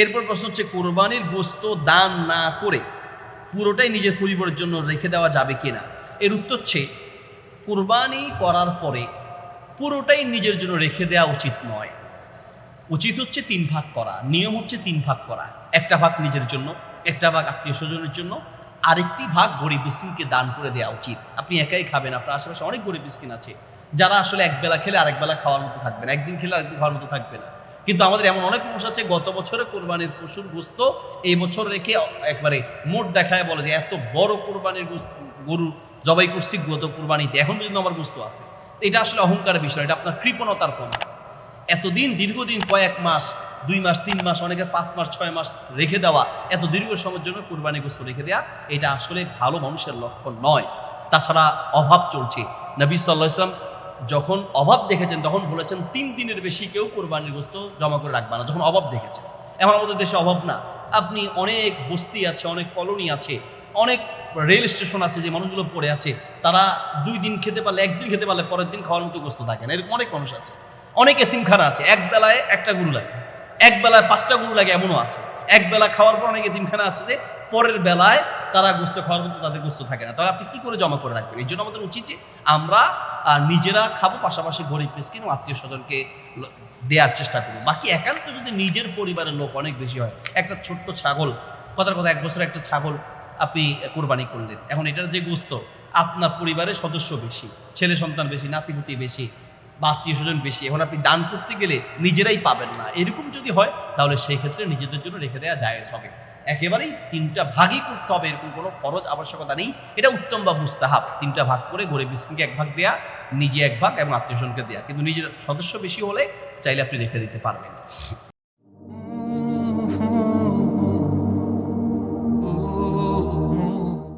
এরপর প্রশ্ন হচ্ছে, কোরবানির গোস্ত দান না করে পুরোটাই নিজের পরিবারের জন্য রেখে দেওয়া যাবে কিনা? এর উত্তর হচ্ছে, কোরবানি করার পরে পুরোটাই নিজের জন্য রেখে দেওয়া উচিত নয়। উচিত হচ্ছে তিন ভাগ করা, নিয়ম হচ্ছে তিন ভাগ করা। একটা ভাগ নিজের জন্য, একটা ভাগ আত্মীয় স্বজনের জন্য, আরেকটি ভাগ গরিব মিসকিনকে দান করে দেওয়া উচিত। আপনি একাই খাবেন, আপনার আশেপাশে অনেক গরিব মিসকিন আছে, যারা আসলে এক বেলা খেলে আরেক বেলা খাওয়ার মতো থাকবে না, একদিন খেলে আরেকদিন খাওয়ার মতো থাকবে না। কিন্তু আমাদের এমন অনেক মানুষ আছে, গত বছরে কোরবানির পশুর গোস্ত এই বছর রেখে একবারে মোট দেখায় বলে যে এত বড় কোরবানির গরু জবাই করছি গত কোরবানিতে, এখন পর্যন্ত আমার গোস্ত আছে। এটা আসলে অহংকারের বিষয়, এটা আপনার কৃপণতার প্রমাণ। এতদিন দীর্ঘদিন কয়েক মাস, দুই মাস, তিন মাস অনেকে পাঁচ মাস, ছয় মাস রেখে দেওয়া, এত দীর্ঘ সময়ের জন্য কোরবানি গোস্ত রেখে দেওয়া এটা আসলে ভালো মানুষের লক্ষণ নয়। তাছাড়া অভাব চলছে। নবী সাল্লাহ ইসলাম যখন অভাব দেখেছেন, তখন বলেছেন, তিন দিনের বেশি কেউ কোরবানির গোস্ত জমা করে রাখবে না। যখন অভাব দেখেছেন, এমন আমাদের দেশে অভাব না। আপনি অনেক বস্তি আছে, অনেক কলোনি আছে, অনেক রেল স্টেশন আছে, যে মানুষগুলো পড়ে আছে, তারা দুই দিন খেতে পারলে, একদিন খেতে পারলে পরের দিন খাওয়ার মতো গোস্ত থাকে না। এরকম অনেক মানুষ আছে। অনেক এতিমখানা আছে, এক বেলায় একটা গরু লাগে, এক বেলায় পাঁচটা গরু লাগে এমনও আছে। এক বেলা খাওয়ার পর অনেক এতিমখানা আছে যে, পরের বেলায় তারা গোস্ত খাওয়ার মতো তাদের গোস্ত থাকে না। তাহলে আপনি কি করে জমা করে রাখবেন? এই জন্য আমাদের উচিত যে আমরা নিজেরা খাব, পাশাপাশি গরিব, মিসকিন ও আত্মীয় স্বজনকে দেওয়ার চেষ্টা করব। বাকি একান্ত যদি নিজের পরিবারের লোক অনেক বেশি হয়, একটা ছোট্ট ছাগল, কথার কথা, এক বছর একটা ছাগল আপনি কোরবানি করলেন। এখন এটার যে গোস্ত, আপনার পরিবারের সদস্য বেশি, ছেলে সন্তান বেশি নাতিপুতি বেশি বা আত্মীয় স্বজন বেশি, এখন আপনি দান করতে গেলে নিজেরাই পাবেন না। এরকম যদি হয়, তাহলে সেই ক্ষেত্রে নিজেদের জন্য রেখে দেওয়া যায় হবে। একেবারেই তিনটা ভাগই করতে হবে, এরকম কোনো খরচ আবশ্যকতা নেই। এটা উত্তম বা মুস্তাহাব। তিনটা ভাগ করে গরিব মিসকিনকে এক ভাগ দেয়া, নিজে এক ভাগ এবং আত্মীয় স্বজনকে দেয়া। কিন্তু নিজের সদস্য বেশি হলে চাইলে আপনি রেখে দিতে পারবেন।